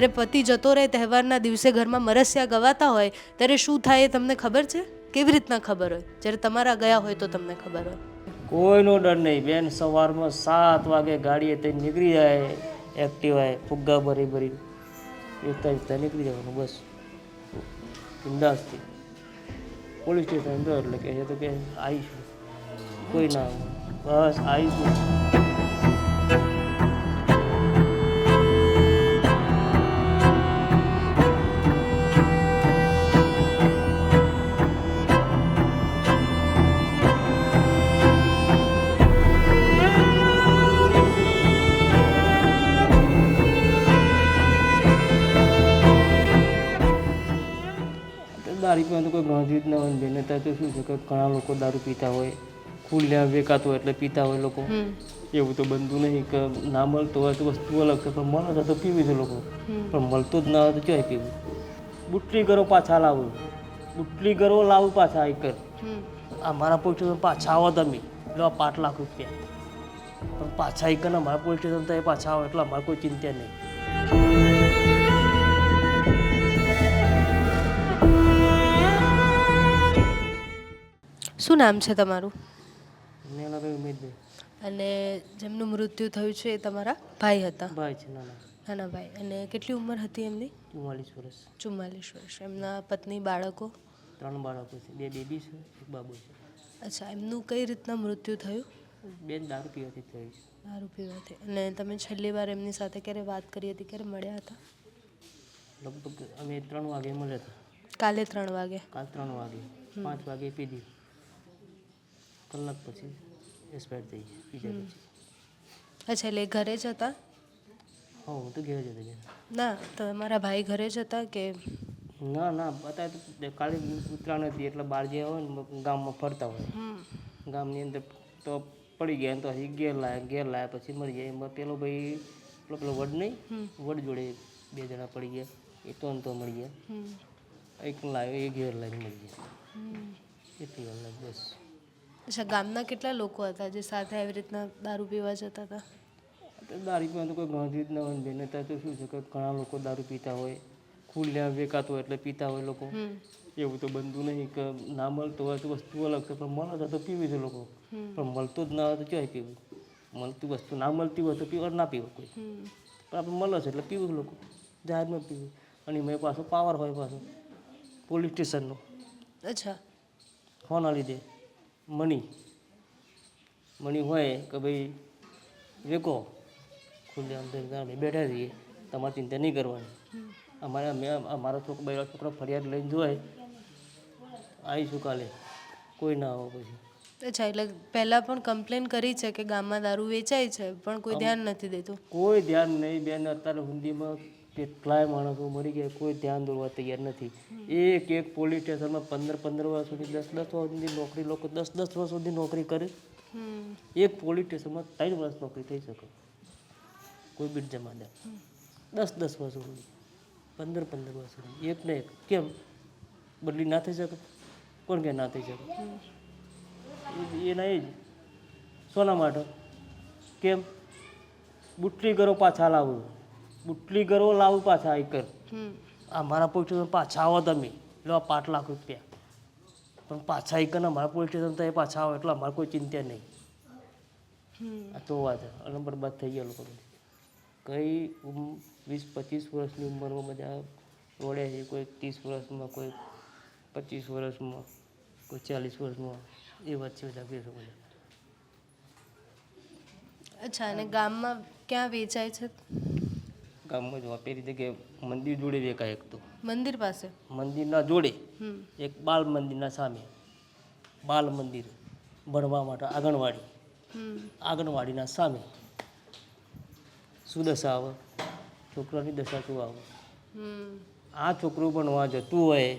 જ્યારે પતિ જતો રહે, તહેવારના દિવસે ઘરમાં મરસિયા ગવાતા હોય, ત્યારે શું થાય એ તમને ખબર છે? કેવી રીતના ખબર હોય? જ્યારે તમારા ગયા હોય તો તમને ખબર હોય. કોઈનો ડર નહીં. બેન, સવારમાં સાત વાગે ગાડીએ તે નીકળી જાય એક્ટિવાએ ફુગ્ગા ભરી ભરી. એકતા એકતા નીકળી જવાનું, બસ. બિંદાસથી પોલીસ સ્ટેશન જો એટલે કે તો કે આવીશું. કોઈ ના. બસ, આવીશું. દારૂ પીવાનું તો કોઈ ગણતરી જ ના હોય બેન. અત્યારે તો શું છે કે ઘણા લોકો દારૂ પીતા હોય ખુલ્લા વેકાતો હોય એટલે પીતા હોય લોકો. એવું તો બનતું નહીં કે ના મળતો હોય તો વસ્તુ અલગ છે પણ મળે તો પીવી છે લોકો. પણ મળતું જ ના હોય તો ક્યાંય પીવું? બુટલી કરો પાછા લાવું. બુટલી કરો લાવું પાછા એક કર આ મારા પોલીસ સ્ટેશન પાછા આવો તમે. એટલે આ પાંચ લાખ રૂપિયા. પણ પાછા એક ને મારા પોલીસ સ્ટેશન તો પાછા આવો એટલે અમારે કોઈ ચિંતા નહીં. શું નામ છે તમારું? નેનાભાઈ ઉમેદભાઈ. અને જેમનું મૃત્યુ થયું છે એ તમારા ભાઈ હતા? ભાઈ છે નાના. નાના ભાઈ. અને કેટલી ઉંમર હતી એમની? ચુમ્માલીસ વર્ષ. ચુમ્માલીસ વર્ષ. એમના પત્ની બાળકો? ત્રણ બાળકો છે. બે બેબી છે એક બાબુ છે. અચ્છા એમનું કઈ રીતના મૃત્યુ થયું? બેન દારૂ પીવાથી થયું દારૂ પીવાથી. અને તમે છેલ્લી વાર એમની સાથે ક્યારે વાત કરી હતી? ક્યારે મળ્યા હતા? લગભગ અમે ત્રણ વાગે મળ્યા હતા. કાલે ત્રણ વાગે. કાલ ત્રણ વાગે. પાંચ વાગે પીધી. કલાક પછી એક્સપાયર થઈ જાય બીજા પછી. અચ્છા એટલે ઘરે જ હતા? હા હું તો ઘેર જ હતો ના તો મારા ભાઈ ઘરે જ હતા કે? ના ના અત્યારે તો કાલે ઉત્તરાયણ હતી એટલે બહાર જે હોય ને ગામમાં ફરતા હોય. ગામની અંદર તો પડી ગયા તો હજી ઘેર લાયા ઘેર લાયા પછી મરી ગયા. એમાં પેલો ભાઈ પેલો પેલો વડ નહીં વડ જોડે બે જણા પડી ગયા એ તો તો મળી ગયા. એક લાવ્યો એ ઘેર લાવીને મળી ગયા. એટલી વાર બસ. અચ્છા ગામના કેટલા લોકો હતા જે સાથે આવી રીતના દારૂ પીવા જતા હતા? તો દારૂ પીવાનું તો કોઈ ગણતરી જ ન હોય બેન અત્યારે તો શું છે કે ઘણા લોકો દારૂ પીતા હોય ખુલ્લા વેકાતો હોય એટલે પીતા હોય લોકો. એવું તો બનતું નહીં કે ના મળતું હોય તો વસ્તુ અલગ છે પણ મળે તો પીવી છે લોકો. પણ મળતું જ ના હોય તો ક્યાંય પીવું? મળતી વસ્તુ ના મળતી હોય તો પીવા ના પીવું કોઈ. પણ આપણે મળે છે એટલે પીવું લોકો. જાહેરમાં પીવું. અને એમાં પાછો પાવર હોય પાછો. પોલીસ સ્ટેશનનો અચ્છા. ફોનના લીધે. મની. મણી હોય કે ભાઈ વેકો. ખુલ્લે અંદર ગામે બેઠા રહીએ તમારે ચિંતા નહીં કરવાની. અમારે અમે અમારો છોકરો બે છોકરો ફરિયાદ લઈને જોય આવીશું કાલે. કોઈ ના આવો પછી. અચ્છા એટલે પહેલાં પણ કમ્પ્લેન કરી છે કે ગામમાં દારૂ વેચાય છે પણ કોઈ ધ્યાન નથી દેતું? કોઈ ધ્યાન નહીં બેન. અત્યારે હુંદીમાં કેટલાય માણસો મરી ગયા, કોઈ ધ્યાન દોરવા તૈયાર નથી. એક એક પોલીસ સ્ટેશનમાં પંદર પંદર વર્ષ સુધી, દસ દસ વર્ષ સુધી નોકરી, લોકો દસ દસ વર્ષ સુધી નોકરી કરે. એક પોલીસ સ્ટેશનમાં ત્રણ વર્ષ નોકરી થઈ શકે. કોઈ બીટ જમાદાર દસ દસ વર્ષ સુધી, પંદર પંદર વર્ષ સુધી. એક ને એક. કેમ? બદલી ના થઈ શકે? કોણ કે ના થઈ શકે? એના એ જ. શોના માટે. કેમ? બુટલી કરો પાછા લાવું. બુટલી કરો લાવું પાછા આ કર આ મારા પોલીસ સ્ટેશન પાછા આવો તમે. લો પાંચ લાખ રૂપિયા. પણ પાછા એક ને મારા પોલીસ સ્ટેશન તો એ પાછા આવો એટલે અમારે કોઈ ચિંતા નહીં. આ તો વાત અને બરબાદ થઈ ગયા લોકો કઈ ઉમ- વીસ પચીસ વર્ષની ઉંમરમાં બધા રોડે છે. કોઈ ત્રીસ વર્ષમાં કોઈ પચીસ વર્ષમાં કોઈ ચાલીસ વર્ષમાં. એ વચ્ચે બધા બેસો બધા. અચ્છા અને ગામમાં ક્યાં વેચાય છે? ગામમાં જ પેલી જગ્યાએ મંદિર જોડે વેકાય એક તો. મંદિર પાસે? મંદિરના જોડે એક બાલ મંદિરના સામે. બાલ મંદિર ભણવા માટે આંગણવાડી. આંગણવાડીના સામે. શું દશા આવે છોકરાની દશા શું આવે? આ છોકરું ભણવા જતું હોય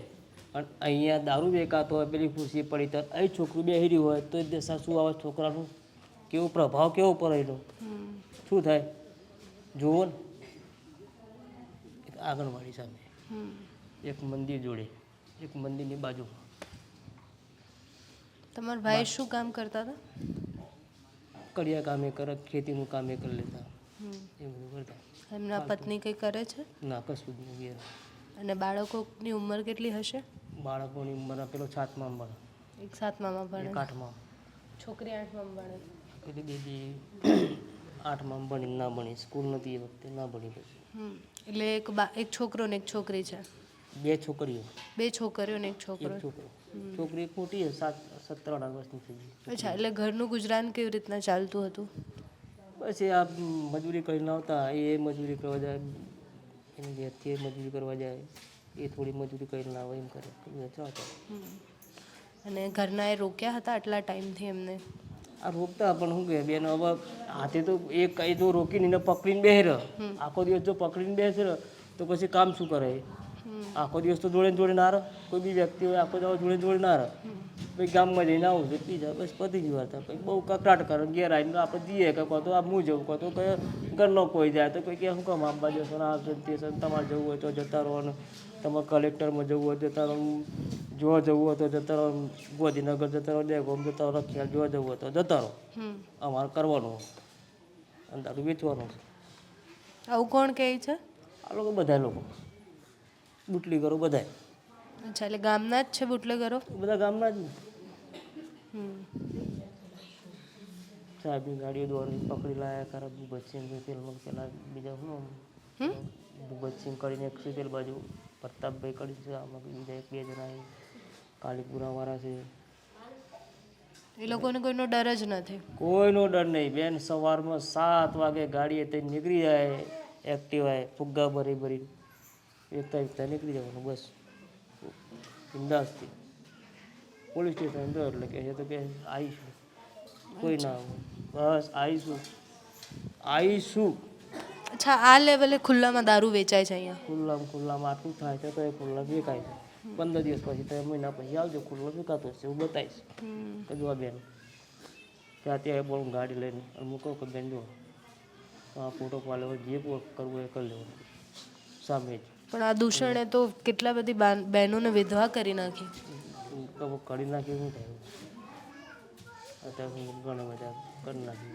અને અહીંયા દારૂ વેકાતો હોય પેલી ખુરશી પડી તો અહીં છોકરું બેસી હોય તો એ દશા શું આવે છોકરાનું? કેવો પ્રભાવ કેવો પડે એનો શું થાય? જુઓ ને. આંગણવાડી સામે. એક મંદિર જોડે એક મંદિરની બાજુમાં તમારા ભાઈ શું કામ કરતા હતા? કડિયા કામે કરે ખેતીનું કામે કરી લેતા. એ બધું કરતા. એમના પત્ની કંઈ કરે છે? ના કશું જ નહીં અને બાળકોની ઉંમર કેટલી હશે? બાળકોની ઉંમર પેલો સાતમાં ભણે. એક સાતમામાં ભણે. આઠમાં છોકરી આઠમાં ભણે. પેલી દીદી આઠમાં ભણી ના ભણી. સ્કૂલ નથી એ વખતે ના ભણી પછી. એટલે એક બા એક છોકરો ને એક છોકરી છે. બે છોકરીઓ. બે છોકરીઓ ને એક છોકરો. એક છોકરો. છોકરી ખોટી સાત સત્તર અઢાર વર્ષની થઈ ગઈ. અચ્છા એટલે ઘરનું ગુજરાન કેવી રીતના ચાલતું હતું? બસ એ આ મજૂરી કરીને આવતા એ મજૂરી કરવા જાય એની ઘેરથી મજૂરી કરવા જાય એ થોડી મજૂરી કરીને આવે એમ કરે. ચાલતા. અને ઘરના એ રોક્યા હતા આટલા ટાઈમથી એમને? આ રોકતા પણ શું કહે બેન હવે હાથે તો એ કઈ જો રોકીને એને પકડીને બેસે રહ આખો દિવસ જો પકડીને બેસે રહે, તો પછી કામ શું કરે આખો દિવસ તો જોડે જોડે ના રહે. કોઈ બી વ્યક્તિ હોય આખો દિવસ જોડે જોડે ના રહે. પછી ગામમાં જઈને આવું છે બીજા બસ પતી ગયું હતા પછી બહુ કકડાટ કરે ઘેર આવીને આપણે જઈએ કે કહો તો આ હું જવું કહો તો કે ઘરનો કોઈ જાય તો કોઈ કે શું કામ આંબા જશો ને આ છે ને તે તમારે જવું હોય તો જતા રહો ને તમારે કલેક્ટરમાં જવું હોય તો જતા રહો જોવા જવું હોય તો જતા રહો. ગોધીનગર જતા રહો દેગોમ જતા રહો રખિયાલ જોવા જવું હોય તો જતા રહો. અમારે કરવાનું અને તારું વેચવાનું આવું કોણ કહે છે? આ લોકો બધા લોકો. બુટલી કરો બધા અચ્છા એટલે ગામના જ છે બુટલેગરો? બધા ગામના જ સાહેબની ગાડીઓ દોડી પકડી લાયા કરે ભૂપતસિંહ તેલમાં પેલા બીજા શું? ભૂપતસિંહ કરીને એક છે પેલ બાજુ પ્રતાપભાઈ કરી છે આમાં બીજા એક બે જણા કાલીપુરાવાળા છે. એ લોકોને કોઈનો ડર જ નથી. કોઈનો ડર નહીં. બેન સવારમાં સાત વાગે ગાડીએ તઈ નીકળી જાય એક્ટિવાએ ફુગ્ગા ભરી ભરી એકતા એકતા નીકળી જવાનું બસ. બિંદાસથી. પોલીસ સ્ટેશન અંદર એટલે કે છે તો કે આવીશું. કોઈ ના બસ આવીશું. આવીશું. અચ્છા આ લેવલે ખુલ્લામાં દારૂ વેચાય છે અહીંયા? ખુલ્લામાં ખુલ્લામાં આટલું થાય છે તો એ ખુલ્લા વેચાય છે. પંદર દિવસ પછી તમે મહિના પછી આવજો ખુલ્લો વેચાતો હશે એવું બતાવીશ. જો આ બેન ત્યાં ત્યાં બોલું ગાડી લઈને અને મૂકો કે બેન જો આ ફોટો પાડે જે કરવું એ કરી લેવું સામે જ. પણ આ દૂષણે તો કેટલા બધી બહેનોને વિધવા કરી નાખી. કરી નાખી શું થાય? અત્યારે હું ઘણા બધા કરી નાખી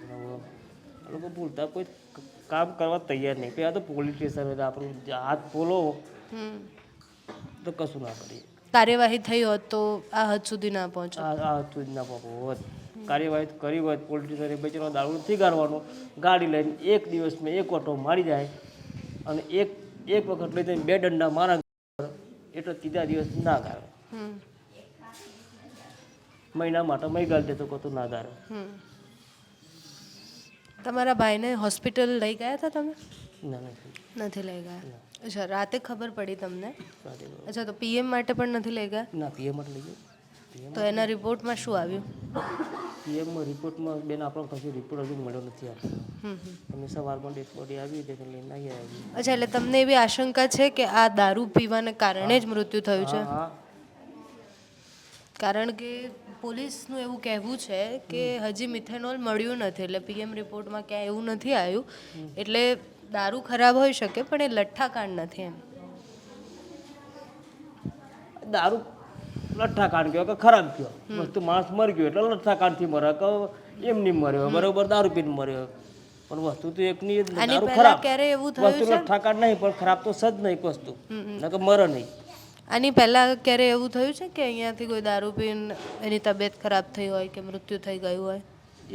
આ લોકો ભૂલતા કોઈ કામ કરવા તૈયાર નહીં. પહેલાં તો પોલીસ સ્ટેશન હોય આપણું હાથ બોલો. તો કશું ના કરીએ. કાર્યવાહી થઈ હોત તો આ હદ સુધી ના પહોંચો આ આ સુધી ના પહોંચો હોત. કાર્યવાહી કરી હોત પોલીસ સ્ટેશને બેચેનો દારૂ નથી કાઢવાનો ગાડી લઈને એક દિવસમાં એક ઓટો મારી જાય અને એક એક વખત લઈ જઈને બે દંડા મારા એટલે ત્રીજા દિવસ ના ગાળો. મહિના માટે મહી ગાળ દેતો કહો ના ગાળો. તમારા ભાઈને હોસ્પિટલ લઈ ગયા હતા તમે? નથી લઈ ગયા. અચ્છા રાતે ખબર પડી તમને? અચ્છા તો પીએમ માટે પણ નથી લઈ ગયા? ના પીએમ માટે લઈ ગયા. તો એના રિપોર્ટમાં શું આવ્યું? પીએમ રિપોર્ટમાં બેન આપણો કશું રિપોર્ટ હજુ મળ્યો નથી હમ. અમે સવારમાં ડેડ બોડી આવી એટલે લઈને આવી આવી અચ્છા એટલે તમને એવી આશંકા છે કે આ દારૂ પીવાને કારણે જ મૃત્યુ થયું છે? કારણ કે પોલીસનું એવું કહેવું છે કે હજી મિથેનોલ મળ્યું નથી. એટલે પીએમ રિપોર્ટમાં ક્યાંય એવું નથી આવ્યું. એટલે દારૂ ખરાબ હોઈ શકે પણ એ લઠ્ઠાકાંડ નથી એમ. દારૂ લઠ્ઠાકાંડ કહેવાય કે ખરાબ કયો? વસ્તુ માણસ મરી ગયો એટલે લઠ્ઠા કાંડથી મરે. કે એમની મર્યો બરોબર દારૂ પીને મર્યો પણ વસ્તુ તો એકની દારૂ ખરાબ. ક્યારે એવું થયું છે? લઠ્ઠા કાંડ નહીં પણ ખરાબ તો સજ નહીં વસ્તુ. નકર મરે નહીં. આની પહેલા ક્યારે એવું થયું છે કે અહીંયાથી કોઈ દારૂ પીને એની તબિયત ખરાબ થઈ હોય કે મૃત્યુ થઈ ગયું હોય?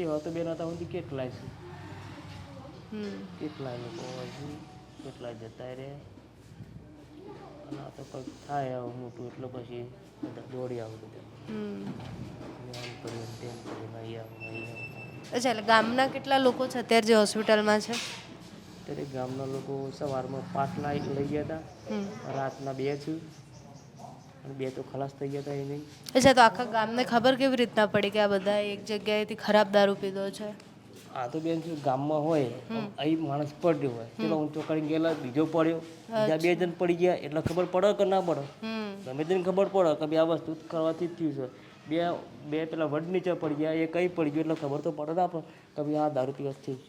એવા તો બેન સુધી કેટલાય છે. હમ કેટલાય લોકો હોય છે કેટલાય જતા રહે. અને આ તો કંઈક થાય આવું મોટું એટલે પછી બધા દોડી આવું બધા. આમ કર્યું તેમ કર્યું અહીં આવું અહીં આવું અચ્છા એટલે ગામના કેટલા લોકો છે અત્યારે જે હોસ્પિટલમાં છે? ત્યારે ગામના લોકો સવારમાં પાંચ લાઈટ લઈ ગયા હતા રાતના બે છે અને બે તો ખલાસ થઈ ગયા હતા એ નહીં અચ્છા તો આખા ગામને ખબર કેવી રીતના પડી કે આ બધા એક જગ્યાએથી ખરાબ દારૂ પીધો છે? આ તો બેન શું ગામમાં હોય અહીં માણસ પડ્યો હોય. ચલો ઊંચો કરીને ગયેલા બીજો પડ્યો. બીજા બે જણ પડી ગયા એટલે ખબર પડે કે ના પડે? ગમે તેને ખબર પડે કે આ વસ્તુ કરવાથી જ થયું છે. બે બે પેલા વડ નીચે પડી ગયા એ કઈ પડી ગયું એટલે ખબર તો પડે ના પણ કે ભાઈ આ દારૂ પીવાથી જ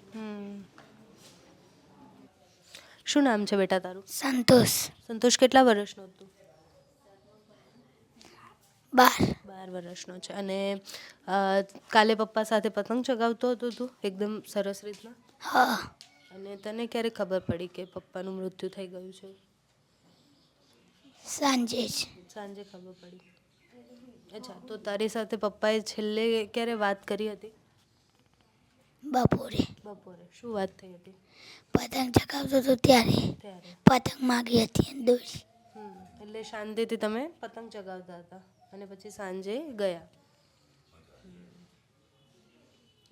શું નામ છે બેટા તારું? સંતોષ. સંતોષ કેટલા વર્ષનો હતું? બાર. બાર વર્ષનો છે. અને કાલે પપ્પા સાથે પતંગ ચગાવતો હતો તું? એકદમ સરસ રીતના? હા. અને તને ક્યારે ખબર પડી કે પપ્પાનું મૃત્યુ થઈ ગયું છે? સાંજે જ. સાંજે ખબર પડી. અચ્છા તો તારી સાથે પપ્પાએ છેલ્લે ક્યારે વાત કરી હતી? બપોરે. બપોરે. શું વાત થઈ હતી? પતંગ ચગાવતો હતો ત્યારે. ત્યારે. પતંગ માગી હતી દોરી. હમ, એટલે શાંતિથી તમે પતંગ ચગાવતા હતા? અને પછી સાંજે ગયા.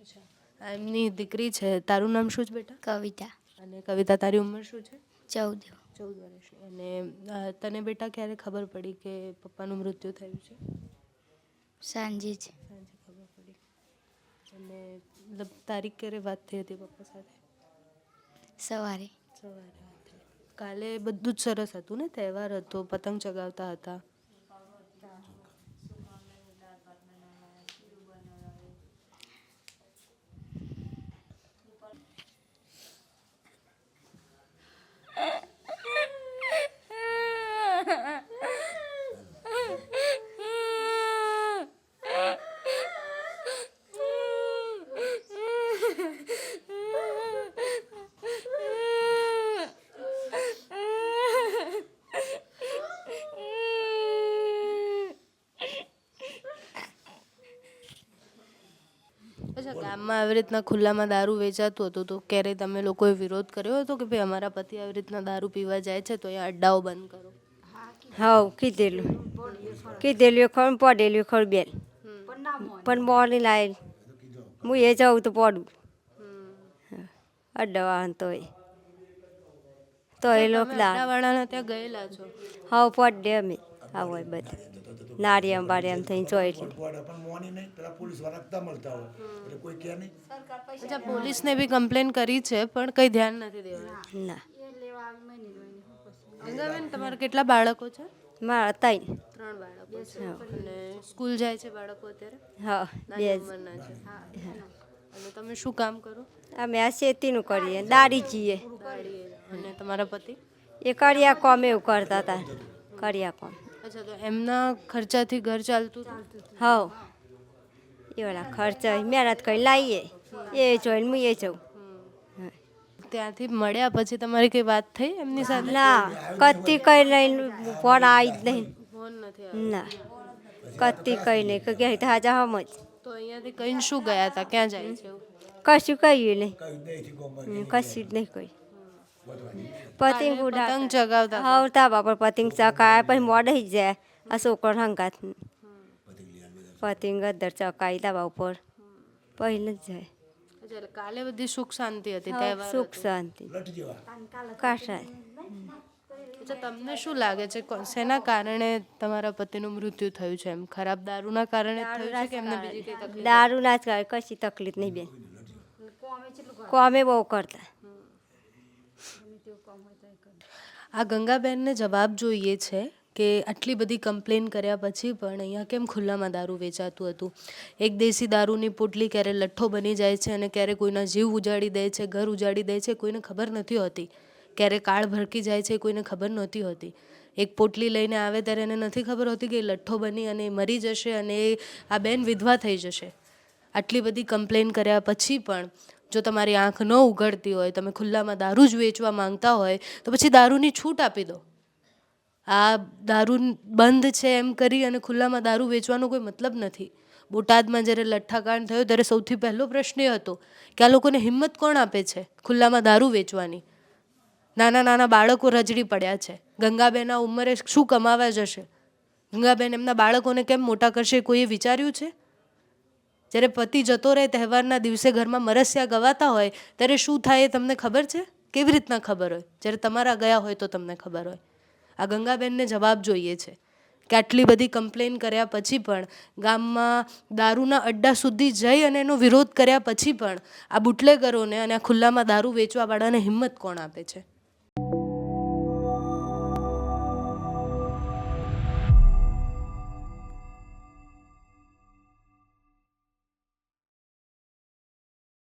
અચ્છા. આ એમની દીકરી છે. તારું નામ શું છે બેટા? કવિતા. અને કવિતા તારી ઉંમર શું છે? ચૌદ. ચૌદ વર્ષની અને તને બેટા ક્યારે ખબર પડી કે પપ્પાનું મૃત્યુ થયું છે? સાંજે છે સાંજે ખબર પડી. અને મતલબ તારીખ ક્યારે વાત થઈ હતી પપ્પા સાથે? સવારે. સવારે કાલે બધું જ સરસ હતું ને? તહેવાર હતો પતંગ ચગાવતા હતા. ગામમાં આવી રીતના ખુલ્લામાં દારૂ વેચાતું હતું તો ક્યારેય તમે લોકોએ વિરોધ કર્યો હતો કે ભાઈ અમારા પતિ આવી રીતના દારૂ પીવા જાય છે તો અહીંયા અડ્ડાઓ બંધ કરો? હાવ કીધેલું. કીધેલું ખરું પડેલું ખરું બેન. પણ મોડી લાય. હું એ જાઉં તો પડું. અડ્ડા તો એ તો એ લોકો ત્યાં ગયેલા છો? હાવ પડે અમે. આવો બધા. નારિયમ બારિયમ થઈને જોઈ એટલે પણ મોની નહીં પેલા પોલીસવાળા નતા મળતા હોય. એટલે કોઈ કહે નહીં. અચ્છા પોલીસને બી કમ્પ્લેન કરી છે પણ કંઈ ધ્યાન નથી દેવાનું ના. ગંગાબેન તમારા કેટલા બાળકો છે? મારા તઈ ત્રણ બાળકો છે. અને સ્કૂલ જાય છે બાળકો અત્યારે? હા બે. ઉંમરના છે. અને તમે શું કામ કરો? અમે આ શેતીનું કરીએ દાડી જઈએ દાડીએ. અને તમારા પતિ? એ કરિયા કોમ એવું કરતા હતા. કરિયા કોમ અચ્છા તો એમના ખર્ચાથી ઘર ચાલતું? હાવ ખર્ચા વાળા ખર્ચ મહેનત કરી લાવીએ એ જોઈને હું એ જાઉં. ત્યાંથી મળ્યા પછી તમારી કઈ વાત થઈ એમની સાથે? ના કતી કઈ લઈને ફોન આવી જ નહીં. ફોન નથી ના કતી કઈ નહીં કે ગયા હાજા હમ જ. તો અહીંયાથી કઈ શું ગયા હતા? ક્યાં જાય છે? કશું કહ્યું નહીં. કશું જ નહીં કહ્યું પતિંગ ઉડા પતંગ ચગાવતા હાવ બાપર પર પતિંગ ચકાય પછી મોડી જાય. આ છોકરો હંગાત પતિંગ અદર ચકાઈ તાબા ઉપર. પહેલે જ જાય. કાલે બધી સુખ શાંતિ હતી સુખ શાંતિ. કાશાય તમને શું લાગે છે શેના કારણે તમારા પતિનું મૃત્યુ થયું છે? એમ ખરાબ દારૂના કારણે થયું છે કે એમને બીજી કઈ તકલીફ? દારૂ ના જ કશી તકલીફ નહીં બેન. કોમે બહુ કરતા. આ ગંગાબેનને જવાબ જોઈએ છે કે આટલી બધી કમ્પ્લેન કર્યા પછી પણ અહીંયા કેમ ખુલ્લામાં દારૂ વેચાતું હતું? એક દેશી દારૂની પોટલી ક્યારે લઠ્ઠો બની જાય છે અને ક્યારે કોઈના જીવ ઉજાડી દે છે, ઘર ઉજાડી દે છે, કોઈને ખબર નથી હોતી. ક્યારે કાળ ભરકી જાય છે, કોઈને ખબર નહોતી હોતી. એક પોટલી લઈને આવે ત્યારે એને નથી ખબર હોતી કે એ લઠ્ઠો બની અને મરી જશે અને આ બેન વિધવા થઈ જશે. આટલી બધી કમ્પ્લેન કર્યા પછી પણ જો તમારી આંખ ન ઉઘડતી હોય, તમે ખુલ્લામાં દારૂ જ વેચવા માંગતા હોય, તો પછી દારૂની છૂટ આપી દો. આ દારૂ બંધ છે એમ કરી અને ખુલ્લામાં દારૂ વેચવાનો કોઈ મતલબ નથી. બોટાદમાં જ્યારે લઠ્ઠાકાંડ થયો ત્યારે સૌથી પહેલો પ્રશ્ન એ હતો કે આ લોકોને હિંમત કોણ આપે છે ખુલ્લામાં દારૂ વેચવાની? નાના નાના બાળકો રજડી પડ્યા છે. ગંગાબેન ઉંમરે શું કમાવા જશે? ગંગાબેન એમના બાળકોને કેમ મોટા કરશે કોઈએ વિચાર્યું છે? જ્યારે પતિ જતો રહે તહેવારના દિવસે ઘરમાં મરસ્યા ગવાતા હોય, ત્યારે શું થાય એ તમને ખબર છે? કેવી રીતના ખબર હોય? જ્યારે તમારા ગયા હોય તો તમને ખબર હોય. આ ગંગાબેનને જવાબ જોઈએ છે. કે આટલી બધી કમ્પ્લેન કર્યા પછી પણ, ગામમાં દારૂના અડ્ડા સુધી જઈ અને એનો વિરોધ કર્યા પછી પણ, આ બુટલેગરોને અને આ ખુલ્લામાં દારૂ વેચવાવાળાને હિંમત કોણ આપે છે?